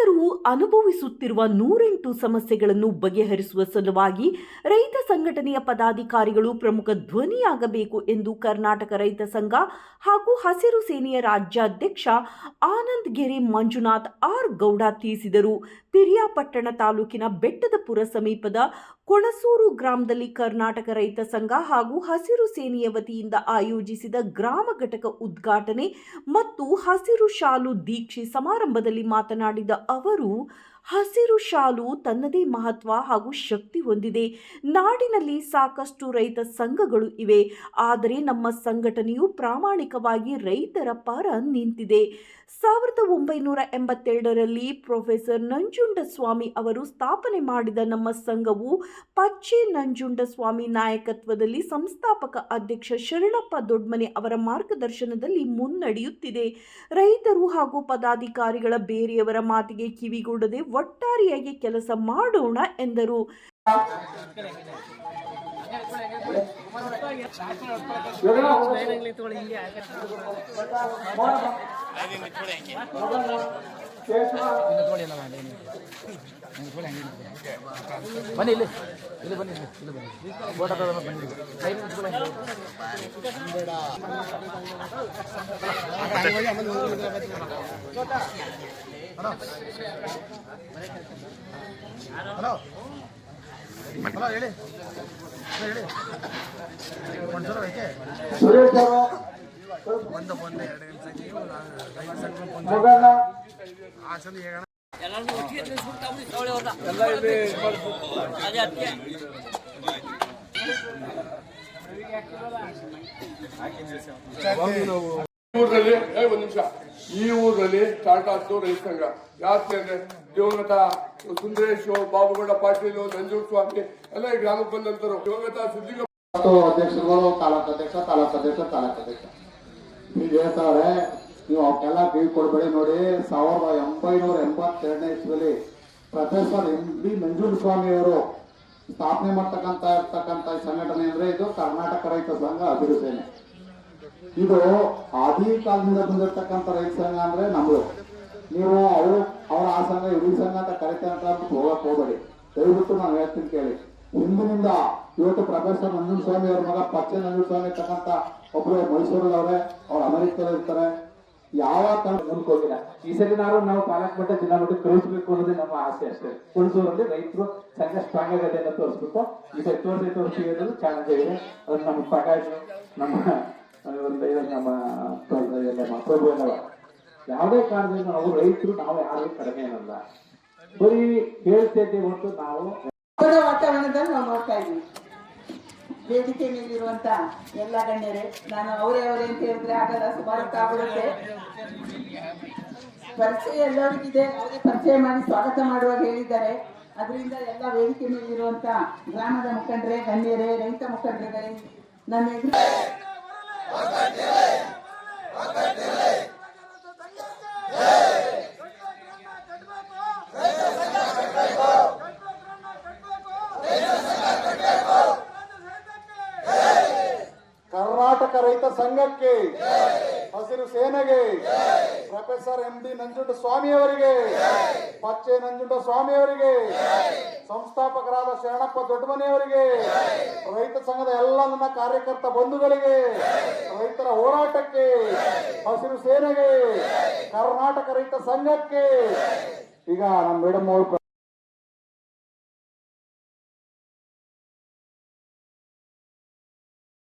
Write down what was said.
ರೈತರು ಅನುಭವಿಸುತ್ತಿರುವ ನೂರೆಂಟು ಸಮಸ್ಯೆಗಳನ್ನು ಬಗೆಹರಿಸುವ ಸಲುವಾಗಿ ರೈತ ಸಂಘಟನೆಯ ಪದಾಧಿಕಾರಿಗಳು ಪ್ರಮುಖ ಧ್ವನಿಯಾಗಬೇಕು ಎಂದು ಕರ್ನಾಟಕ ರೈತ ಸಂಘ ಹಾಗೂ ಹಸಿರು ಸೇನೆಯ ರಾಜ್ಯಾಧ್ಯಕ್ಷ ಆನಂದ್ ಗೆರೆ ಮಂಜುನಾಥ್ ಆರ್ ಗೌಡ ತಿಳಿಸಿದರು. ಪಿರಿಯಾಪಟ್ಟಣ ತಾಲೂಕಿನ ಬೆಟ್ಟದಪುರ ಸಮೀಪದ ಕೊಣಸೂರು ಗ್ರಾಮದಲ್ಲಿ ಕರ್ನಾಟಕ ರೈತ ಸಂಘ ಹಾಗೂ ಹಸಿರು ಸೇನೆಯ ವತಿಯಿಂದ ಆಯೋಜಿಸಿದ ಗ್ರಾಮ ಘಟಕ ಉದ್ಘಾಟನೆ ಮತ್ತು ಹಸಿರು ಶಾಲು ದೀಕ್ಷೆ ಸಮಾರಂಭದಲ್ಲಿ ಮಾತನಾಡಿದ ಅವರು ಹಸಿರು ಶಾಲು ತನ್ನದೇ ಮಹತ್ವ ಹಾಗೂ ಶಕ್ತಿ ಹೊಂದಿದೆ. ನಾಡಿನಲ್ಲಿ ಸಾಕಷ್ಟು ರೈತ ಸಂಘಗಳು ಇವೆ. ಆದರೆ ನಮ್ಮ ಸಂಘಟನೆಯು ಪ್ರಾಮಾಣಿಕವಾಗಿ ರೈತರ ಪರ ನಿಂತಿದೆ. ಸಾವಿರದ ಒಂಬೈನೂರ ಎಂಬತ್ತೆರಡರಲ್ಲಿ ಪ್ರೊಫೆಸರ್ ನಂಜುಂಡಸ್ವಾಮಿ ಅವರು ಸ್ಥಾಪನೆ ಮಾಡಿದ ನಮ್ಮ ಸಂಘವು ಪಚ್ಚೆ ನಂಜುಂಡಸ್ವಾಮಿ ನಾಯಕತ್ವದಲ್ಲಿ ಸಂಸ್ಥಾಪಕ ಅಧ್ಯಕ್ಷ ಶರಣಪ್ಪ ದೊಡ್ಮನೆ ಅವರ ಮಾರ್ಗದರ್ಶನದಲ್ಲಿ ಮುನ್ನಡೆಯುತ್ತಿದೆ. ರೈತರು ಹಾಗೂ ಪದಾಧಿಕಾರಿಗಳ ಬೇರೆಯವರ ಮಾತಿಗೆ ಕಿವಿಗೂಡದೆ ಒಟ್ಟಾರೆಯಾಗಿ ಕೆಲಸ ಮಾಡೋಣ ಎಂದರು. ಬನ್ನಿ ಇಲ್ಲಿ ಇಲ್ಲಿ ಬನ್ನಿ ಇಲ್ಲಿ ಇಲ್ಲಿ ಬನ್ನಿ. ಫೋಟೋ ತಗೊಂಡು ಬನ್ನಿ. ಕೈ ಹಲೋ. ಹಲೋ ಹೇಳಿ. ಹೇಳಿ. ಸುರೇಶ್ ಅವರು. ಒಂದು ಒಂದು ಎರಡು ನಿಮಿಷ ಆಸನ ಹೇಗೋಣ ಊರಲ್ಲಿ ಏ, ಒಂದ್ ನಿಮಿಷ. ಈ ಊರಲ್ಲಿ ಸ್ಟಾರ್ಟ್ ಆಗ್ತು ರೈತ ಸಂಘ ಯಾಕೆ ಅಂದ್ರೆ ದಿವಂಗತ ಸುಂದರೇಶ್ ಬಾಬುಗೌಡ ಪಾಟೀಲ್ ನಂಜೂರ್ ಸ್ವಾಮಿ ಎಲ್ಲ ಈ ಗ್ರಾಮಕ್ಕೆ ಬಂದಂತರು ದಿವಂಗತ ಸಿದ್ದಿಗ ಮತ್ತು ಅಧ್ಯಕ್ಷರುಗಳು ತಾಲೂಕು ಅಧ್ಯಕ್ಷ ತಾಲೂಕು ಅಧ್ಯಕ್ಷ ತಾಲೂಕು ಅಧ್ಯಕ್ಷ. ಈಗ ಹೇಳ್ತಾವ್ರೆ ನೀವು ಅವಕ್ಕೆಲ್ಲ ಕಿವಿ ಕೊಡಬೇಡಿ ನೋಡಿ, ಸಾವಿರದ ಒಂಬೈನೂರ ಎಂಬತ್ತೆರಡನೇ ಇಸ್ವಿಲಿ ಪ್ರೊಫೆಸರ್ ಎಂ ಬಿ ನಂಜುಂಡಸ್ವಾಮಿ ಅವರು ಸ್ಥಾಪನೆ ಮಾಡ್ತಕ್ಕಂತ ಇರ್ತಕ್ಕಂಥ ಸಂಘಟನೆ ಅಂದ್ರೆ ಇದು ಕರ್ನಾಟಕ ರೈತ ಸಂಘ ಅಭಿವೃದ್ಧಿ ಇದು ಆದಿ ಕಾಲದಿಂದ ಬಂದಿರತಕ್ಕಂಥ ರೈತ ಸಂಘ ಅಂದ್ರೆ ನಮ್ಮದು ನೀವು ಅವರು, ಅವರ ಆ ಸಂಘ ಇಡೀ ಸಂಘ ಅಂತ ಕರಿತಾರೆ ಅಂತ ಹೋಗಕ್ ಹೋಗ್ಬೇಡಿ. ದಯವಿಟ್ಟು ನಾನು ಹೇಳ್ತೀನಿ ಕೇಳಿ. ಹಿಂದಿನಿಂದ ಇವತ್ತು ಪ್ರೊಫೆಸರ್ ನಂಜುಸ್ವಾಮಿ ಅವ್ರ ಮಗ ಪಚ್ಚೆ ನಂಜುಸ್ವಾಮಿ ಇರ್ತಕ್ಕಂಥ ಒಬ್ರು ಮೈಸೂರಲ್ಲವ್ರೆ ಅವ್ರು ಅಮೆರಿಕದಲ್ಲಿ ಇರ್ತಾರೆ. ಯಾವ ಕಾರಣ ಮುಂದ್ಕೋಗಿಲ್ಲ ಈ ಸರಿ ನಾವು ನಾವು ತಾಲೂಕು ಮಟ್ಟ ಜಿಲ್ಲಾ ಮಟ್ಟ ಕಳಿಸ್ಬೇಕು ಅನ್ನೋದೇ ನಮ್ಮ ಆಸೆ ಅಷ್ಟೇ. ಹುಣಸೂರಲ್ಲಿ ರೈತರು ಸಂಘ ಸ್ಟ್ರಾಂಗ್ ಆಗತ್ತೆ ಅಂತ ತೋರಿಸ್ಬಿಟ್ಟು ಈ ಸರಿ ತೋರಿಸಿ ತೋರಿಸಿ ಅನ್ನೋದು ಚಾಲೆಂಜ್ ಆಗಿದೆ. ಅದು ನಮ್ಮ ಪ್ರಕಾಶ್, ನಮ್ಮ ನಮ್ಮ ಪ್ರಭು ಎಲ್ಲ ಯಾವುದೇ ಕಾರಣದಿಂದ ನಾವು ರೈತರು, ನಾವು ಯಾರು ಕಡಿಮೆ ಏನಲ್ಲ. ಬರೀ ಹೇಳ್ತಾ ಇದ್ದೇವೆ ಹೊರತು ನಾವು ಅವರ ವಾತಾವರಣದಲ್ಲಿ ನಾವು ನೋಡ್ತಾ ಇದ್ದೀವಿ. ವೇದಿಕೆ ಮೇಲಿರುವಂತ ಎಲ್ಲ ಗಣ್ಯರೇ, ನಾನು ಅವರೇ ಅವರೇ ಅಂತ ಹೇಳಿದ್ರೆ ಆಗಲ್ಲ ಸುಮಾರು ಆಗ್ಬಿಡುತ್ತೆ. ಪರಿಚಯ ಎಲ್ಲರಿಗಿದೆ, ಅವರೇ ಪರಿಚಯ ಮಾಡಿ ಸ್ವಾಗತ ಮಾಡುವಾಗ ಹೇಳಿದ್ದಾರೆ. ಅದರಿಂದ ಎಲ್ಲ ವೇದಿಕೆ ಮೇಲಿರುವಂತ ಗ್ರಾಮದ ಮುಖಂಡರೇ, ಗಣ್ಯರೇ, ರೈತ ಮುಖಂಡರೇ, ನನ್ನ ಎದುರು ಕರ್ನಾಟಕ ರೈತ ಸಂಘಕ್ಕೆ, ಹಸಿರು ಸೇನೆಗೆ, professor M D Nanjunda Swamy ಅವರಿಗೆ ಪಚ್ಚೆ ನಂಜುಂಡ ಸ್ವಾಮಿ ಅವರಿಗೆ ಸಂಸ್ಥಾಪಕರಾದ ಶರಣಪ್ಪ ದೊಡ್ಡಮನೆಯವರಿಗೆ, ರೈತ ಸಂಘದ ಎಲ್ಲ ನನ್ನ ಕಾರ್ಯಕರ್ತ ಬಂಧುಗಳಿಗೆ, ರೈತರ ಹೋರಾಟಕ್ಕೆ, ಹಸಿರು ಸೇನೆಗೆ, ಕರ್ನಾಟಕ ರೈತ ಸಂಘಕ್ಕೆ, ಈಗ ನಮ್ಮ ಮೇಡಮ್ ಅವರು